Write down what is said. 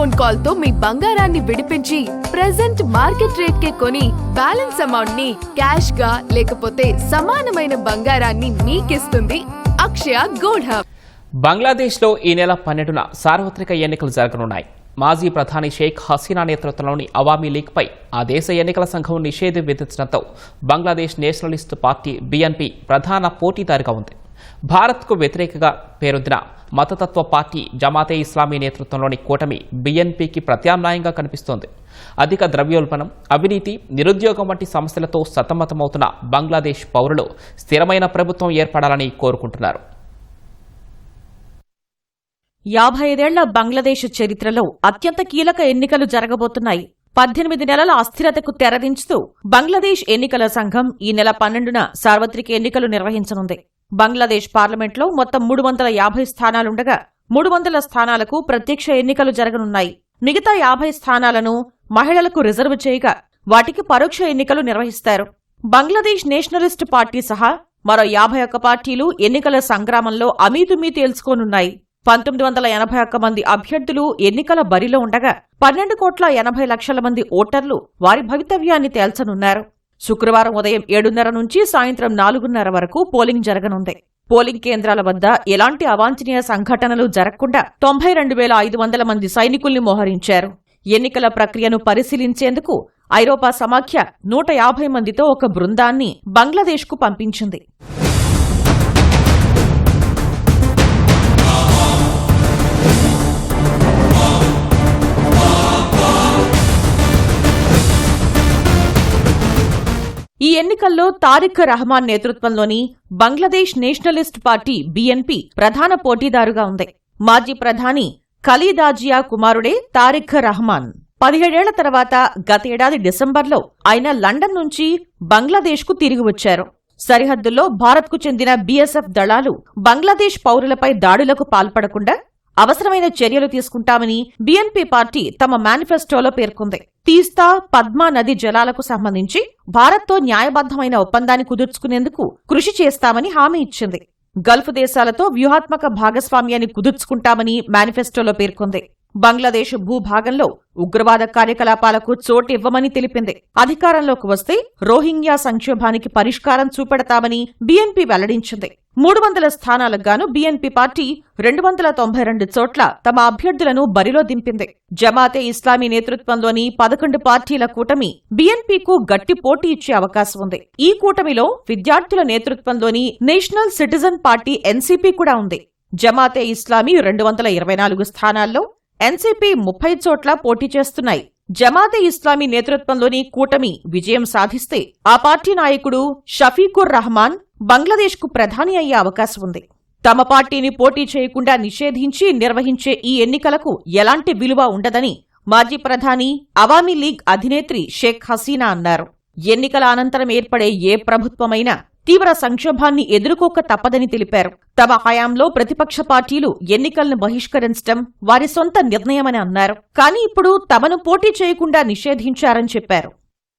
Phone కాల్తో మీ బంగారాన్ని విడిపించి present market rate కే కొని బ్యాలెన్స్ అమౌంట్ని క్యాష్గా లేకపోతే సమానమైన బంగారాన్ని మీకిస్తుంది అక్షయ గోల్డ్ హబ్ బంగ్లాదేశ్లో ఈ నెల పన్నెండున సార్వత్రిక ఎన్నికలు జరగనున్నాయి. మాజీ ప్రధాని షేక్ హసీనా నేతృత్వంలోని అవామీ లీగ్పై ఆ దేశ ఎన్నికల సంఘం నిషేధం విధించడంతో బంగ్లాదేశ్ నేషనలిస్ట్ పార్టీ బీఎన్పీ ప్రధాన పోటీదారుగా ఉంది. భారత్కు వ్యతిరేకగా పేరొందిన మతతత్వ పార్టీ జమాతే ఇస్లామీ నేతృత్వంలోని కూటమి బీఎన్పీకి ప్రత్యామ్నాయంగా కనిపిస్తోంది. అధిక ద్రవ్యోల్బణం అవినీతి నిరుద్యోగం వంటి సమస్యలతో సతమతమవుతున్న బంగ్లాదేశ్ పౌరులు స్థిరమైన ప్రభుత్వం ఏర్పడాలని కోరుకుంటున్నారు. యాభై ఐదేళ్ళ బంగ్లాదేశ్ చరిత్రలో అత్యంత కీలక ఎన్నికలు జరగబోతున్నాయి. పద్దెనిమిది నెలల అస్థిరతకు తెరదించుతూ బంగ్లాదేశ్ ఎన్నికల సంఘం ఈ నెల పన్నెండున సార్వత్రిక ఎన్నికలు నిర్వహించనుంది. బంగ్లాదేశ్ పార్లమెంట్లో మొత్తం మూడు వందల యాభై స్థానాలుండగా మూడు వందల స్థానాలకు ప్రత్యక్ష ఎన్నికలు జరగనున్నాయి. మిగతా యాభై స్థానాలను మహిళలకు రిజర్వ్ చేయగా వాటికి పరోక్ష ఎన్నికలు నిర్వహిస్తారు. బంగ్లాదేశ్ నేషనలిస్ట్ పార్టీ సహా మరో యాభై ఒక్క పార్టీలు ఎన్నికల సంగ్రామంలో అమీతుమీ తేల్చుకోనున్నాయి. పంతొమ్మిది వందల ఎనభై ఒక్క మంది అభ్యర్థులు ఎన్నికల బరిలో ఉండగా పన్నెండు కోట్ల ఎనభై లక్షల మంది ఓటర్లు వారి భవితవ్యాన్ని తేల్చనున్నారు. శుక్రవారం ఉదయం ఏడున్నర నుంచి సాయంత్రం నాలుగున్నర వరకు పోలింగ్ జరగనుంది. పోలింగ్ కేంద్రాల వద్ద ఎలాంటి అవాంఛనీయ సంఘటనలు జరగకుండా తొంభై రెండు వేల ఐదు వందల మంది సైనికుల్ని మోహరించారు. ఎన్నికల ప్రక్రియను పరిశీలించేందుకు ఐరోపా సమాఖ్య నూట యాభై మందితో ఒక బృందాన్ని బంగ్లాదేశ్కు పంపించింది. ఈ ఎన్నికల్లో తారిక్ రహమాన్ నేతృత్వంలోని బంగ్లాదేశ్ నేషనలిస్ట్ పార్టీ బీఎన్పీ ప్రధాన పోటీదారుగా ఉంది. మాజీ ప్రధాని ఖలీదాజియా కుమారుడే తారిక్ రహమాన్. పదిహేడేళ్ళ తర్వాత గతేడాది డిసెంబర్లో ఆయన లండన్ నుంచి బంగ్లాదేశ్కు తిరిగి వచ్చారు. సరిహద్దుల్లో భారత్కు చెందిన బీఎస్ఎఫ్ దళాలు బంగ్లాదేశ్ పౌరులపై దాడులకు పాల్పడకుండా అవసరమైన చర్యలు తీసుకుంటామని బీఎన్పీ పార్టీ తమ మేనిఫెస్టోలో పేర్కొంది. తీస్తా పద్మా నది జలాలకు సంబంధించి భారత్తో న్యాయబద్దమైన ఒప్పందాన్ని కుదుర్చుకునేందుకు కృషి చేస్తామని హామీ ఇచ్చింది. గల్ఫ్ దేశాలతో వ్యూహాత్మక భాగస్వామ్యాన్ని కుదుర్చుకుంటామని మేనిఫెస్టోలో పేర్కొంది. బంగ్లాదేశ్ భూభాగంలో ఉగ్రవాద కార్యకలాపాలకు చోటివ్వమని తెలిపింది. అధికారంలోకి వస్తే రోహింగ్యా సంక్షోభానికి పరిష్కారం చూపెడతామని బీఎన్పీ వెల్లడించింది. మూడు వందల స్థానాలకు గాను బీఎన్పీ పార్టీ రెండు వందల తొంభై రెండు చోట్ల తమ అభ్యర్థులను బరిలో దింపింది. జమాతే ఇస్లామీ నేతృత్వంలోని పదకొండు పార్టీల కూటమి బీఎన్పీకు గట్టి పోటీ ఇచ్చే అవకాశం ఉంది. ఈ కూటమిలో విద్యార్థుల నేతృత్వంలోని నేషనల్ సిటిజన్ పార్టీ ఎన్సీపీ కూడా ఉంది. జమాతే ఇస్లామీ రెండు వందల ఇరవై నాలుగు స్థానాల్లో ఎన్సీపీ ముప్పై చోట్ల పోటీ చేస్తున్నాయి. జమాతే ఇస్లామీ నేతృత్వంలోని కూటమి విజయం సాధిస్తే ఆ పార్టీ నాయకుడు షఫీకుర్ రహమాన్ బంగ్లాదేశ్కు ప్రధాని అయ్యే అవకాశం ఉంది. తమ పార్టీని పోటీ చేయకుండా నిషేధించి నిర్వహించే ఈ ఎన్నికలకు ఎలాంటి విలువ ఉండదని మాజీ ప్రధాని అవామీ లీగ్ అధినేత్రి షేక్ హసీనా అన్నారు. ఎన్నికల అనంతరం ఏర్పడే ఏ ప్రభుత్వమైనా తీవ్ర సంక్షోభాన్ని ఎదుర్కోక తప్పదని తెలిపారు. తమ హయాంలో ప్రతిపక్ష పార్టీలు ఎన్నికలను బహిష్కరించడం వారి సొంత నిర్ణయమని అన్నారు. కానీ ఇప్పుడు తమను పోటీ చేయకుండా నిషేధించారని చెప్పారు.